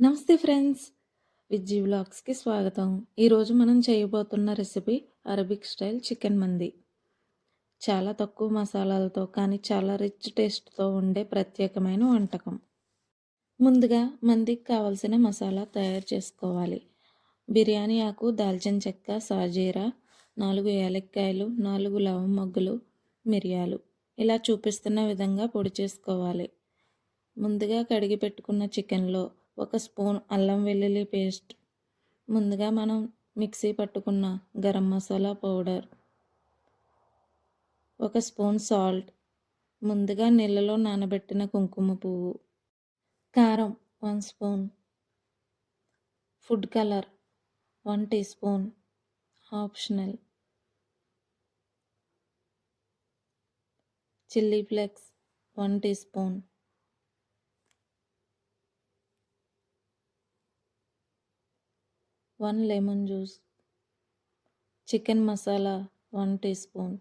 నమస్తే ఫ్రెండ్స్ విజ్జీ వ్లాగ్స్కి స్వాగతం. ఈరోజు మనం చేయబోతున్న రెసిపీ అరబిక్ స్టైల్ చికెన్ మంది. చాలా తక్కువ మసాలాలతో కానీ చాలా రిచ్ టేస్ట్తో ఉండే ప్రత్యేకమైన వంటకం. ముందుగా మందికి కావలసిన మసాలా తయారు చేసుకోవాలి. బిర్యానీ ఆకు దాల్చిన చెక్క సాజీరా నాలుగు ఏలక్కాయలు నాలుగు లవం మొగ్గులు మిరియాలు. ఇలా చూపిస్తున్న విధంగా పొడి చేసుకోవాలి. ముందుగా కడిగి పెట్టుకున్న చికెన్లో ఒక స్పూన్ అల్లం వెల్లుల్లి పేస్ట్. ముందుగా మనం మిక్సీ పట్టుకున్న గరం మసాలా పౌడర్. ఒక స్పూన్ సాల్ట్. ముందుగా నీళ్ళలో నానబెట్టిన కుంకుమ పువ్వు. కారం one spoon. Food colour one teaspoon. Optional. Chilli flakes one teaspoon. One lemon juice chicken masala one teaspoon.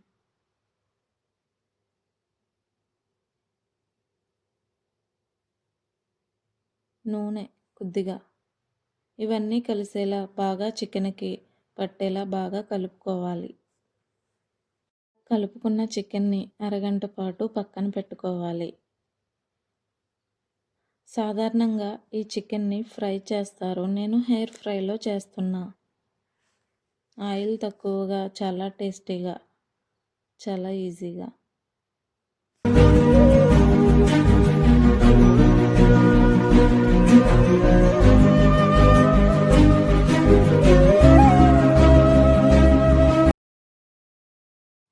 నూనె కొద్దిగా. ఇవన్నీ కలిసేలా బాగా చికెన్కి పట్టేలా బాగా కలుపుకోవాలి. కలుపుకున్న చికెన్ని అరగంట పాటు పక్కన పెట్టుకోవాలి. సాధారణంగా ఈ చికెన్ని ఫ్రై చేస్తారు. నేను హెయిర్ ఫ్రైలో చేస్తున్నా. ఆయిల్ తక్కువగా చాలా టేస్టీగా చాలా ఈజీగా.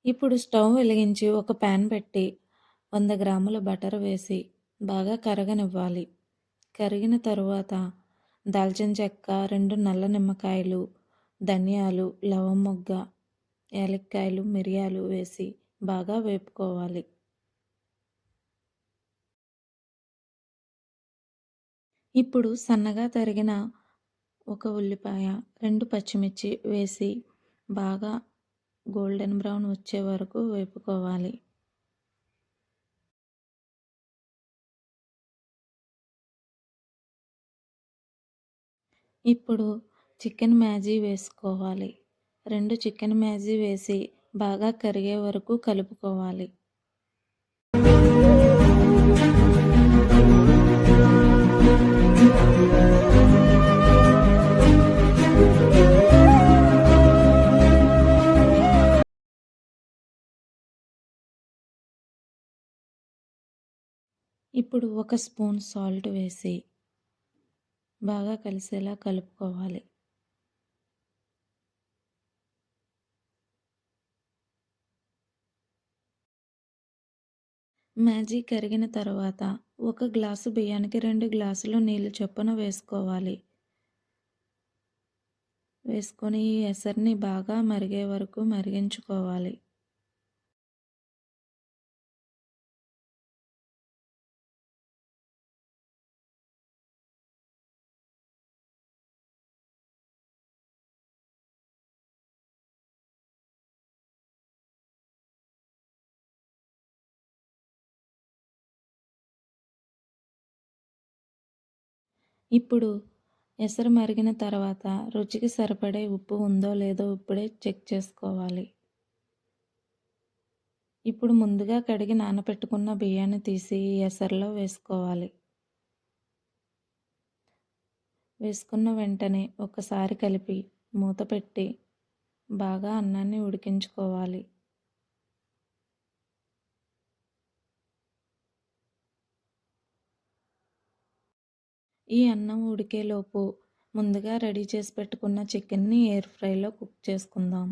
ఇప్పుడు స్టవ్ వెలిగించి ఒక ప్యాన్ పెట్టి వంద గ్రాముల బటర్ వేసి బాగా కరగనివ్వాలి. కరిగిన తరువాత దాల్చిన చెక్క రెండు నల్ల నిమ్మకాయలు ధనియాలు లవం మొగ్గ యాలక్కాయలు మిరియాలు వేసి బాగా వేపుకోవాలి. ఇప్పుడు సన్నగా తరిగిన ఒక ఉల్లిపాయ రెండు పచ్చిమిర్చి వేసి బాగా గోల్డెన్ బ్రౌన్ వచ్చే వరకు వేపుకోవాలి. ఇప్పుడు చికెన్ మ్యాజీ వేసుకోవాలి. రెండు చికెన్ మ్యాజీ వేసి బాగా కరిగే వరకు కలుపుకోవాలి. ఇప్పుడు ఒక స్పూన్ సాల్ట్ వేసి బాగా కలిసేలా కలుపుకోవాలి. మ్యాజీ కరిగిన తర్వాత ఒక గ్లాసు బియ్యానికి రెండు గ్లాసులు నీళ్ళు చొప్పున వేసుకోవాలి. వేసుకొని ఈ ఎసరిని బాగా మరిగే వరకు మరిగించుకోవాలి. ఇప్పుడు ఎసరు మరిగిన తర్వాత రుచికి సరిపడే ఉప్పు ఉందో లేదో ఇప్పుడే చెక్ చేసుకోవాలి. ఇప్పుడు ముందుగా కడిగి నానబెట్టుకున్న బియ్యాన్ని తీసి ఎసరులో వేసుకోవాలి. వేసుకున్న వెంటనే ఒకసారి కలిపి మూత పెట్టి బాగా అన్నాన్ని ఉడికించుకోవాలి. ఈ అన్నం ఉడికేలోపు ముందుగా రెడీ చేసి పెట్టుకున్న చికెన్ని ఎయిర్ ఫ్రైలో కుక్ చేసుకుందాం.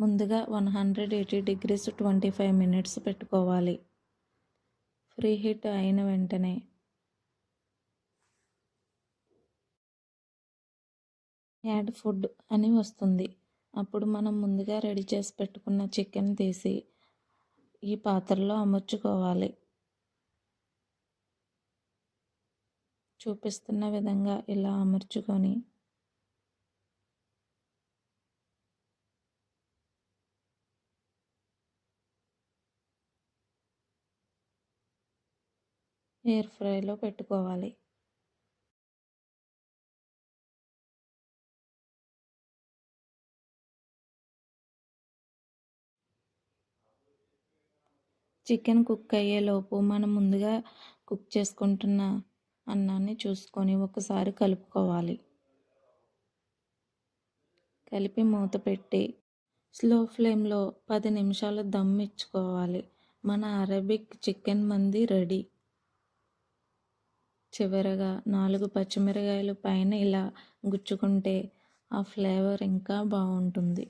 ముందుగా one hundred eighty degrees twenty five minutes పెట్టుకోవాలి. ఫ్రీ హీట్ అయిన వెంటనే. యాడ్ ఫుడ్ అని వస్తుంది. అప్పుడు మనం ముందుగా రెడీ చేసి పెట్టుకున్న చికెన్ తీసి ఈ పాత్రలో అమర్చుకోవాలి. చూపిస్తున్న విధంగా ఇలా అమర్చుకొని ఎయిర్ ఫ్రైలో పెట్టుకోవాలి. చికెన్ కుక్ అయ్యేలోపు మనం ముందుగా కుక్ చేసుకుంటున్న అన్నాన్ని చూసుకొని ఒకసారి కలుపుకోవాలి. కలిపి మూత పెట్టి స్లో ఫ్లేమ్లో పది నిమిషాలు దమ్ ఇచ్చుకోవాలి. మన అరబిక్ చికెన్ మంది రెడీ. చివరగా నాలుగు పచ్చిమిరకాయలు పైన ఇలా గుచ్చుకుంటే ఆ ఫ్లేవర్ ఇంకా బాగుంటుంది.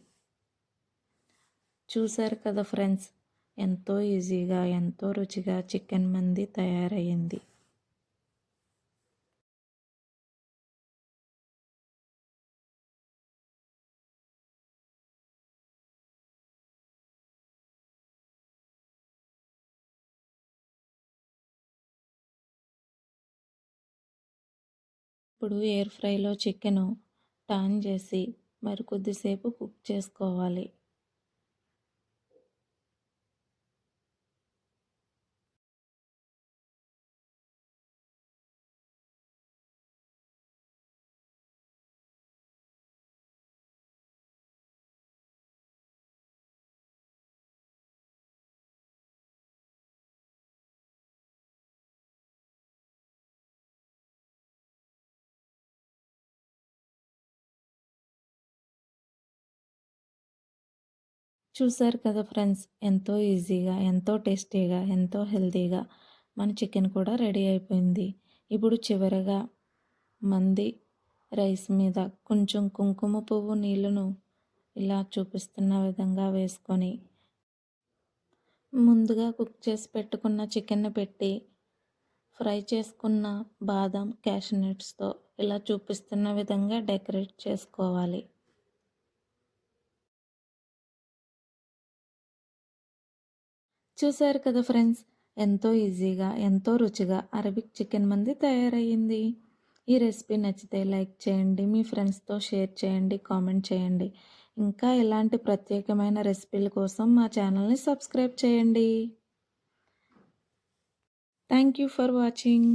చూసారు కదా ఫ్రెండ్స్ ఎంతో ఈజీగా ఎంతో రుచిగా చికెన్ మంది తయారయ్యింది. ఇప్పుడు ఎయిర్ ఫ్రైలో చికెను టర్న్ చేసి మరి కొద్దిసేపు కుక్ చేసుకోవాలి. చూసారు కదా ఫ్రెండ్స్ ఎంతో ఈజీగా ఎంతో టేస్టీగా ఎంతో హెల్తీగా మన చికెన్ కూడా రెడీ అయిపోయింది. ఇప్పుడు చివరగా మంది రైస్ మీద కొంచెం కుంకుమ పువ్వు నీళ్ళను ఇలా చూపిస్తున్న విధంగా వేసుకొని ముందుగా కుక్ చేసి పెట్టుకున్న చికెన్ పెట్టి ఫ్రై చేసుకున్న బాదం క్యాషనట్స్తో ఇలా చూపిస్తున్న విధంగా డెకరేట్ చేసుకోవాలి. చూశారు కదా ఫ్రెండ్స్? ఎంతో ఈజీగా ఎంతో రుచిగా అరబిక్ చికెన్ మంది తయారయ్యింది. ఈ రెసిపీ నచ్చితే లైక్ చేయండి మీ ఫ్రెండ్స్తో షేర్ చేయండి కామెంట్ చేయండి. ఇంకా ఇలాంటి ప్రత్యేకమైన రెసిపీల కోసం మా ఛానల్ని సబ్స్క్రైబ్ చేయండి. Thank you for watching.